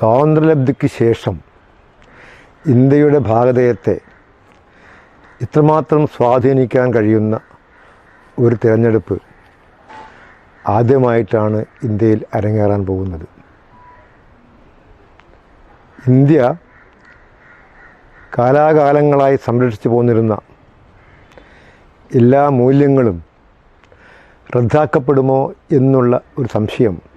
സ്വാതന്ത്ര്യലബ്ധിക്ക് ശേഷം ഇന്ത്യയുടെ ഭാഗതയത്തെ ഇത്രമാത്രം സ്വാധീനിക്കാൻ കഴിയുന്ന ഒരു തിരഞ്ഞെടുപ്പ് ആദ്യമായിട്ടാണ് ഇന്ത്യയിൽ അരങ്ങേറാൻ പോകുന്നത്. ഇന്ത്യ കാലാകാലങ്ങളായി സംരക്ഷിച്ചു പോന്നിരുന്ന എല്ലാ മൂല്യങ്ങളും റദ്ദാക്കപ്പെടുമോ എന്നുള്ള ഒരു സംശയം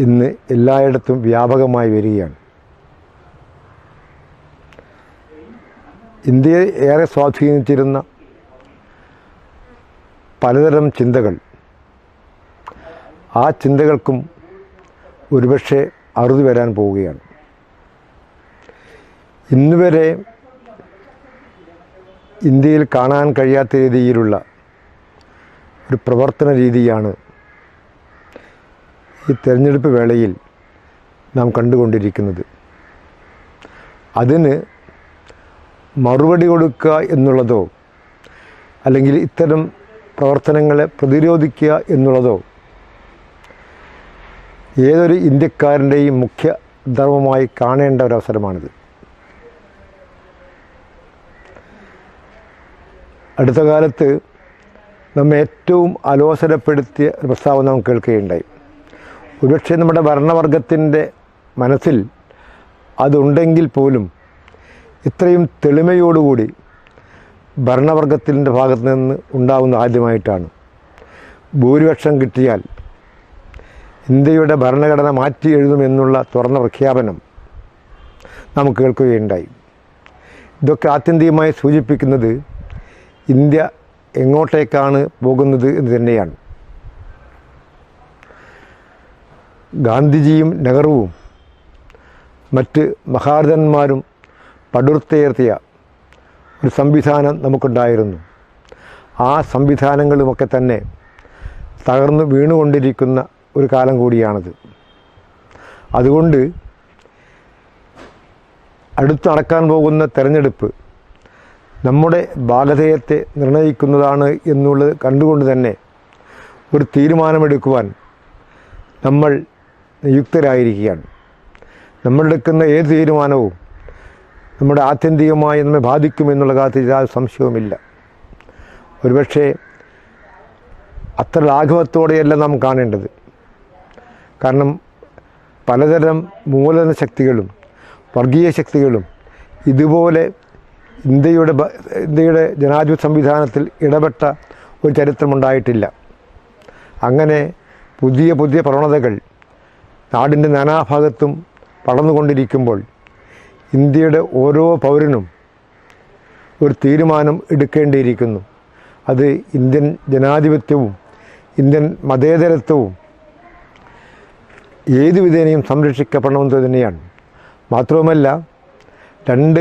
ഇന്ന് എല്ലായിടത്തും വ്യാപകമായി വരികയാണ്. ഇന്ത്യയെ ഏറെ സ്വാധീനിച്ചിരുന്ന പലതരം ചിന്തകൾ. ആ ചിന്തകൾക്കും ഒരുപക്ഷെ അറുതി വരാൻ പോവുകയാണ്. ഇന്നുവരെ ഇന്ത്യയിൽ കാണാൻ കഴിയാത്ത രീതിയിലുള്ള ഒരു പ്രവർത്തന രീതിയാണ് ഈ തെരഞ്ഞെടുപ്പ് വേളയിൽ നാം കണ്ടുകൊണ്ടിരിക്കുന്നത്. അതിന് മറുപടി കൊടുക്കുക എന്നുള്ളതോ അല്ലെങ്കിൽ ഇത്തരം പ്രവർത്തനങ്ങളെ പ്രതിരോധിക്കുക എന്നുള്ളതോ ഏതൊരു ഇന്ത്യക്കാരന്റെയും മുഖ്യ ധർമ്മമായി കാണേണ്ട ഒരവസരമാണിത്. അടുത്ത കാലത്ത് നമ്മെ ഏറ്റവും അലോസരപ്പെടുത്തിയ ഒരു പ്രസ്താവന നാം കേൾക്കുകയുണ്ടായി. ഒരുപക്ഷെ നമ്മുടെ ഭരണവർഗത്തിന്റെ മനസ്സിൽ അതുണ്ടെങ്കിൽ പോലും ഇത്രയും തെളിമയോടുകൂടി ഭരണവർഗത്തിന്റെ ഭാഗത്ത് നിന്ന് ഉണ്ടാകുന്ന ആദ്യമായിട്ടാണ്. ഭൂരിപക്ഷം കിട്ടിയാൽ ഇന്ത്യയുടെ ഭരണഘടന മാറ്റി എഴുതുമെന്നുള്ള തുറന്ന പ്രഖ്യാപനം നമുക്ക് കേൾക്കുകയുണ്ടായി. ഇതൊക്കെ ആത്യന്തികമായി സൂചിപ്പിക്കുന്നത് ഇന്ത്യ എങ്ങോട്ടേക്കാണ് പോകുന്നത് എന്ന് തന്നെയാണ്. ഗാന്ധിജിയും നെഹ്റുവും മറ്റ് മഹാരഥന്മാരും പടുർത്തേർത്തിയ ഒരു സംവിധാനം നമുക്കുണ്ടായിരുന്നു. ആ സംവിധാനങ്ങളുമൊക്കെ തന്നെ തകർന്നു വീണുകൊണ്ടിരിക്കുന്ന ഒരു കാലം കൂടിയാണത്. അതുകൊണ്ട് അടുത്ത് നടക്കാൻ പോകുന്ന തെരഞ്ഞെടുപ്പ് നമ്മുടെ ഭാഗധേയത്തെ നിർണയിക്കുന്നതാണ് എന്നുള്ളത് കണ്ടുകൊണ്ട് തന്നെ ഒരു തീരുമാനമെടുക്കുവാൻ നമ്മൾ നിയുക്തരായിരിക്കുകയാണ്. നമ്മളെടുക്കുന്ന ഏത് തീരുമാനവും നമ്മുടെ ആത്യന്തികമായി നമ്മെ ബാധിക്കുമെന്നുള്ള കാര്യത്തിൽ യാതൊരു സംശയവുമില്ല. ഒരുപക്ഷെ അത്ര ലാഘവത്തോടെയല്ല നാം കാണേണ്ടത്. കാരണം പലതരം മൂലധന ശക്തികളും വർഗീയ ശക്തികളും ഇതുപോലെ ഇന്ത്യയുടെ ഇന്ത്യയുടെ ജനാധിപത്യ സംവിധാനത്തിൽ ഇടപെട്ട ഒരു ചരിത്രമുണ്ടായിട്ടില്ല. അങ്ങനെ പുതിയ പുതിയ പ്രവണതകൾ നാടിന്റെ നാനാഭാഗത്തും പടർന്നുകൊണ്ടിരിക്കുമ്പോൾ ഇന്ത്യയുടെ ഓരോ പൗരനും ഒരു തീരുമാനം എടുക്കേണ്ടിയിരിക്കുന്നു. അത് ഇന്ത്യൻ ജനാധിപത്യവും ഇന്ത്യൻ മതേതരത്വവും ഏതു വിധേനയും സംരക്ഷിക്കപ്പെടണമെന്ന് തന്നെയാണ്. മാത്രവുമല്ല രണ്ട്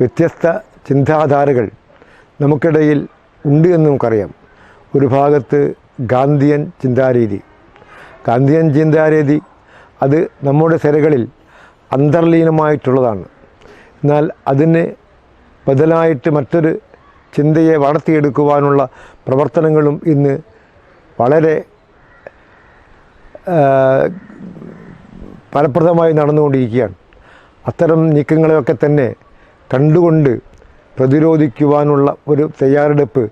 വ്യത്യസ്ത ചിന്താധാരകൾ നമുക്കിടയിൽ ഉണ്ട് എന്ന് നമുക്കറിയാം. ഒരു ഭാഗത്ത് ഗാന്ധിയൻ ചിന്താരീതി ഗാന്ധിയൻ ചിന്താരീതി അത് നമ്മുടെ സിരകളിൽ അന്തർലീനമായിട്ടുള്ളതാണ്. എന്നാൽ അതിന് ബദലായിട്ട് മറ്റൊരു ചിന്തയെ വളർത്തിയെടുക്കുവാനുള്ള പ്രവർത്തനങ്ങളും ഇന്ന് വളരെ ഫലപ്രദമായി നടന്നുകൊണ്ടിരിക്കുകയാണ്. അത്തരം നീക്കങ്ങളെയൊക്കെ തന്നെ കണ്ടുകൊണ്ട് പ്രതിരോധിക്കുവാനുള്ള ഒരു തയ്യാറെടുപ്പ്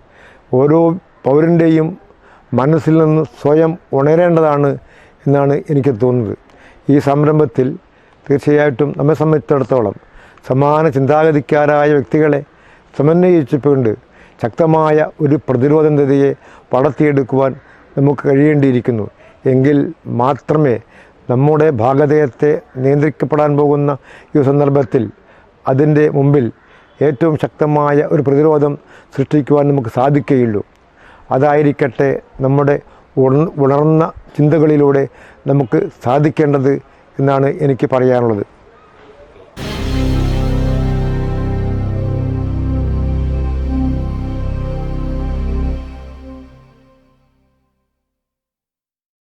ഓരോ പൗരന്റെയും മനസ്സിൽ നിന്ന് സ്വയം ഉണരേണ്ടതാണ് എന്നാണ് എനിക്ക് തോന്നുന്നത്. ഈ സംരംഭത്തിൽ തീർച്ചയായിട്ടും നമ്മെ സംബന്ധിച്ചിടത്തോളം സമാന ചിന്താഗതിക്കാരായ വ്യക്തികളെ സമന്വയിച്ചുകൊണ്ട് ശക്തമായ ഒരു പ്രതിരോധനതയെ വളർത്തിയെടുക്കുവാൻ നമുക്ക് കഴിയേണ്ടിയിരിക്കുന്നു. എങ്കിൽ മാത്രമേ നമ്മുടെ ഭാഗതയത്തെ നിയന്ത്രിക്കപ്പെടാൻ പോകുന്ന ഈ സന്ദർഭത്തിൽ അതിന്റെ മുമ്പിൽ ഏറ്റവും ശക്തമായ ഒരു പ്രതിരോധം സൃഷ്ടിക്കുവാൻ നമുക്ക് സാധിക്കുകയുള്ളൂ. അതായിരിക്കട്ടെ നമ്മുടെ ഉണ- ഉണർന്ന ചിന്തകളിലൂടെ നമുക്ക് സാധിക്കേണ്ടത് എന്നാണ് എനിക്ക് പറയാനുള്ളത്.